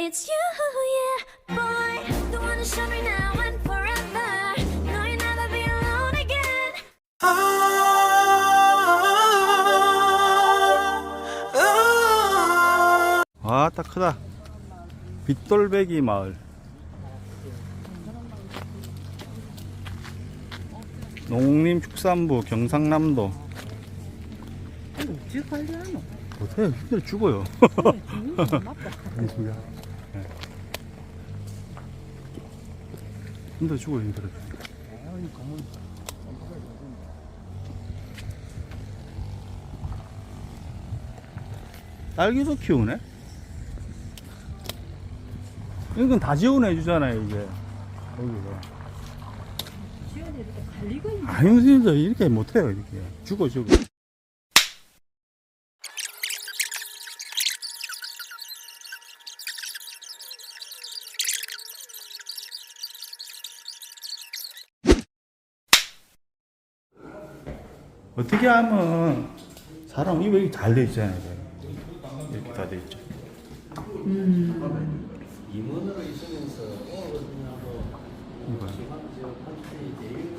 It's you, yeah, boy. The one to show me now and forever. No, you'll never be alone again. 아, 딱 크다. 빗돌배기 마을. 농림축산부 경상남도. 어찌 관리하노? 못해 힘들어 죽어요. 무슨 소리야? 힘들어 죽어 힘들어. 딸기도 키우네? 이건 다 지원해 주잖아요 이게. 여기가. 지원이 이렇게 관리가 있는 아 형수님들 이렇게 못해요 이렇게. 죽어 죽어. 어떻게 하면 사람 입이 잘돼 있잖아요. 이렇게 다 돼 있죠. 임원으로 있으면서 어르신하고 이거요. 지역 파트의 제일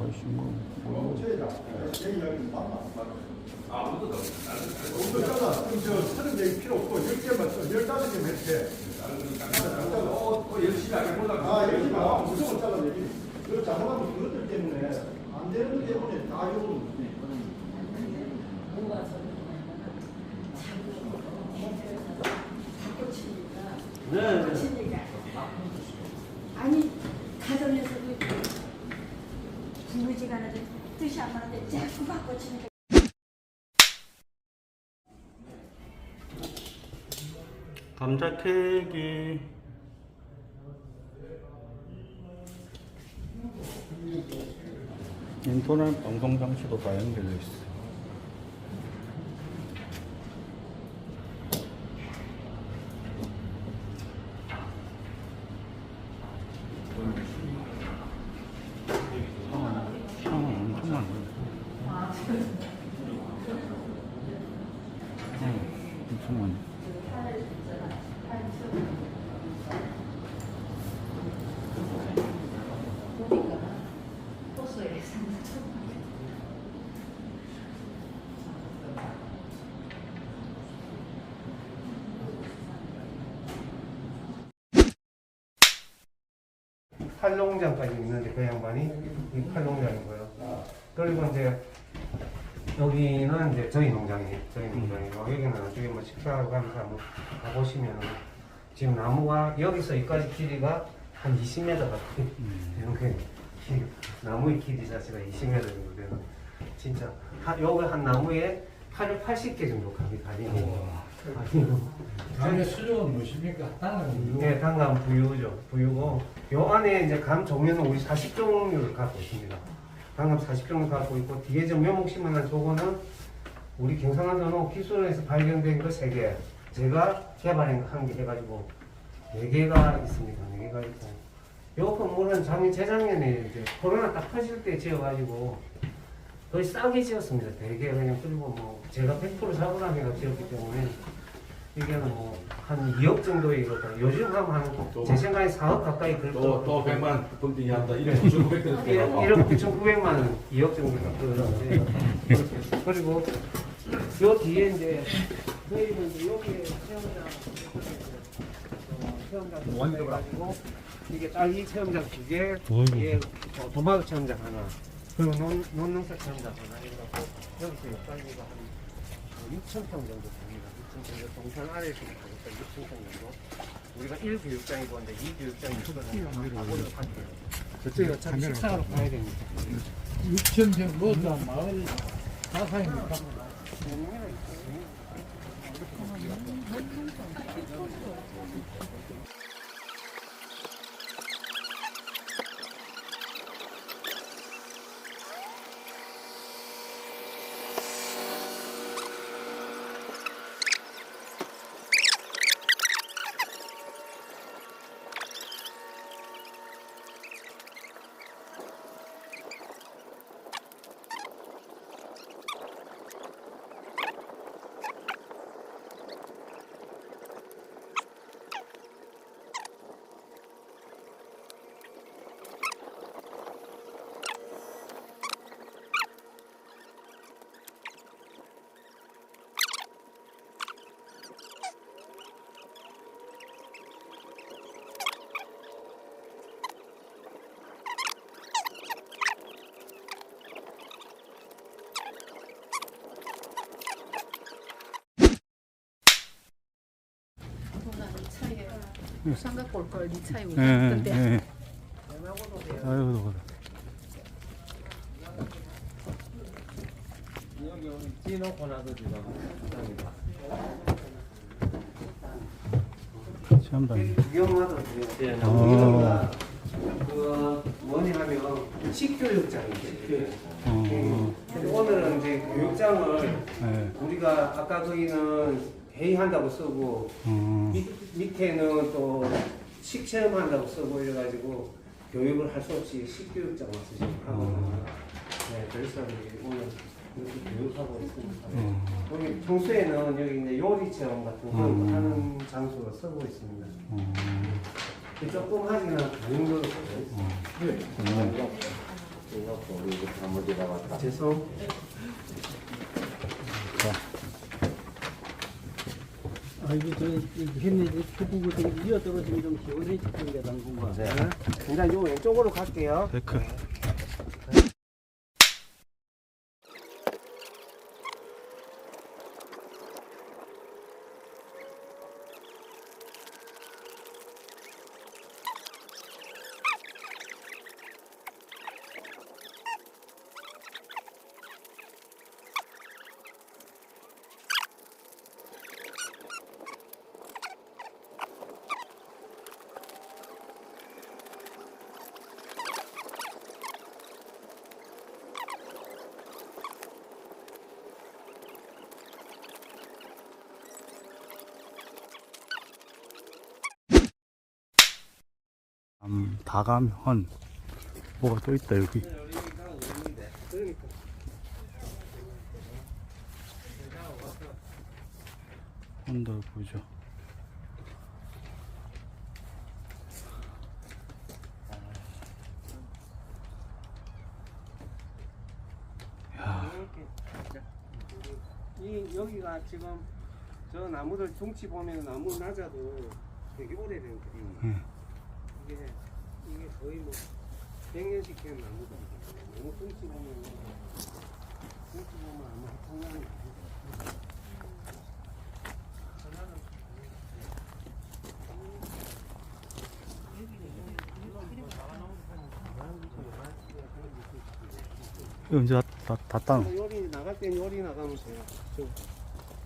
훨씬 뭐. 아, 무조건 잘라내. 그 잘못하면 그것들 때문에 안 되는 것 때문에 다 욕을 네. 아니 가정에서도 부부지간에도 뜻이 안 맞는데 자꾸 바꿔 치니까 감자 케이크. 인터넷 방송 장치도 다 연결돼 있어. 상황 엄청 많네. 어, 엄청 많네. 팔농장까지 있는데 그 양반이 이 팔농장이고요. 그리고 이제 여기는 이제 저희 농장이에요. 저희 농장이고 여기는 나중에 뭐 식사하고 가면서 한번 가보시면 지금 나무가 여기서 여기까지 길이가 한 20m 같아요. 이렇게 길, 나무의 길이 자체가 20m 정도 되는 진짜 한, 여기 한 나무에 8, 80개 정도 감이 다니고 감의 수종은 무엇입니까? 땅은 네, 단감 부유죠. 부유고 요 안에 이제 감 종류는 우리 40종류를 갖고 있습니다. 단감 40종을 갖고 있고 뒤에 좀 묘목심만한 저거는 우리 경상남도는 기술에서 발견된 거 3개 제가 개발한 거 한 개 해가지고 4개가 있습니다. 4개가 있고 요 건물은 작년 재작년에 이제 코로나 딱 터질 때 지어가지고 거의 싸게 지었습니다. 되게 그냥 그리고 뭐 제가 100% 사고나게가 지었기 때문에 이게는 뭐한 2억 정도에 이렇다. 요즘 하면 한 제 생각에 4억 가까이 들 또, 또 거. 100만 뻥튀기 한다. 이래 9,900원 예, 1억 9,900만 원, 2억 정도가 들었는데 그리고 요 뒤에 이제 저희는 이제 여기에 체험장 어, 체험장 해가지고 이게 딸기 체험장 두 개, 이게 어, 도마도 체험장 하나, 그리고 논, 논농사 체험장 하나 해갖고 여기서 딸기가 한 6천 평 정도 됩니다. 6천 평 정도 동산 아래에서 보니까 6천 평 정도. 우리가 1 교육장이고 이제 2 교육장이 있거든요. 저쪽에 참 식사하러 가야 됩니다. 6천 평 모두 마을 가사입니까? 부산 갖고 올 걸, 네 차에 예, 오셨던데. 예. 아이고, 시험장. 구경하도 돼요. 예, 어. 그 뭐냐 하면 식교육장이에요. 식교육장. 어, 근데 오늘은 이제 교육장을 예. 우리가 아까 거기는 회의한다고 쓰고 어, 밑, 밑에는 또 식체험한다고 쓰고 이래가지고 교육을 할 수 없이 식교육장만 쓰시고 하거든요. 네, 그래서 이제 오늘 이렇게 교육하고 있습니다. 여기 평소에는 여기 이제 요리 체험 같은 거 음. 하는 장소로 쓰고 있습니다. 어, 조금 그 정도로 쓰고 있습니다. 죄송. 아 이게 저 했는데 초보고 되게 이어 떨어지면 좀 시원해지는 게 당분간. 일단 요 왼쪽으로 갈게요. 데크. 음, 다감현. 뭐가 또 있다, 여기. 혼다 보죠. 야, 이 여기가 지금 저 나무들 종치 보면 나무 낮아도 되게 오래된 그림이에요. 음. 이게 이게 거의 뭐 100년씩 된 나무들이거든요. 너무 종치 보면 아마 엄청난 이거 이제 다, 다, 다 따. 요리 나갈 땐 요리 나가면 돼요. 저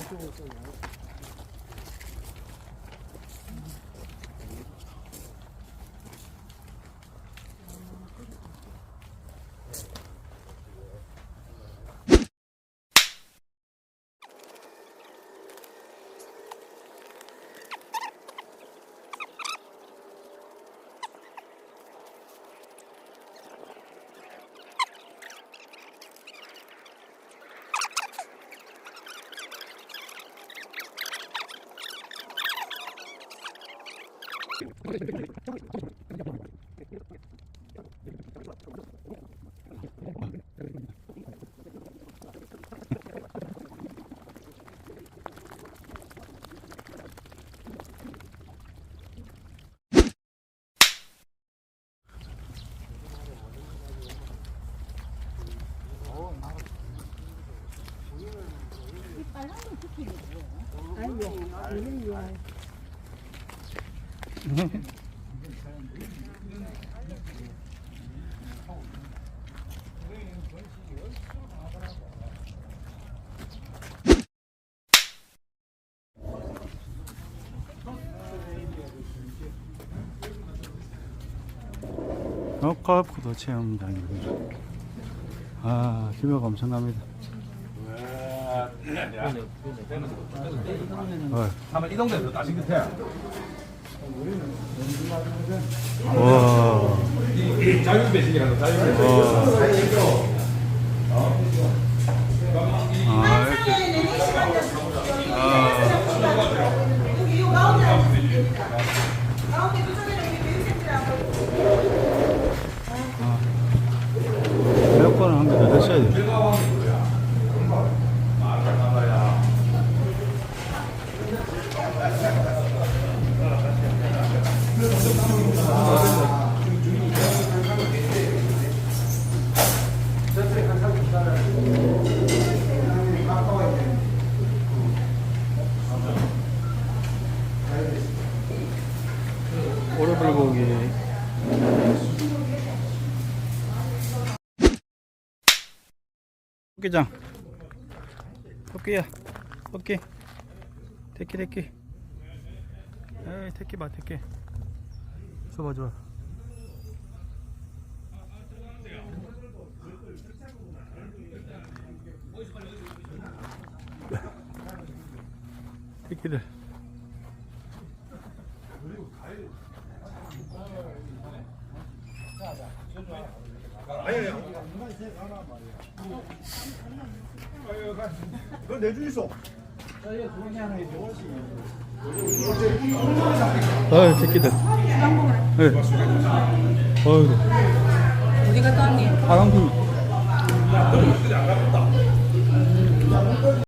저쪽으로 좀 나가. 너카프도 체험장이고. 아, 규모가 엄청납니다. 어. 한번 이 동네에서 다시 끝에 와. 자율 배식이라는 자율 배식. 아, 이렇게. 에어컨을 한 개 더 드셔야 돼요. 토끼장. 토끼야 토끼. 새끼 새끼. 에이 새끼 봐 새끼. 좋아 좋 아 새끼들 그거 내주 있어. 아 새끼들 네. 어휴 어디 갔다 왔니? 파랑팀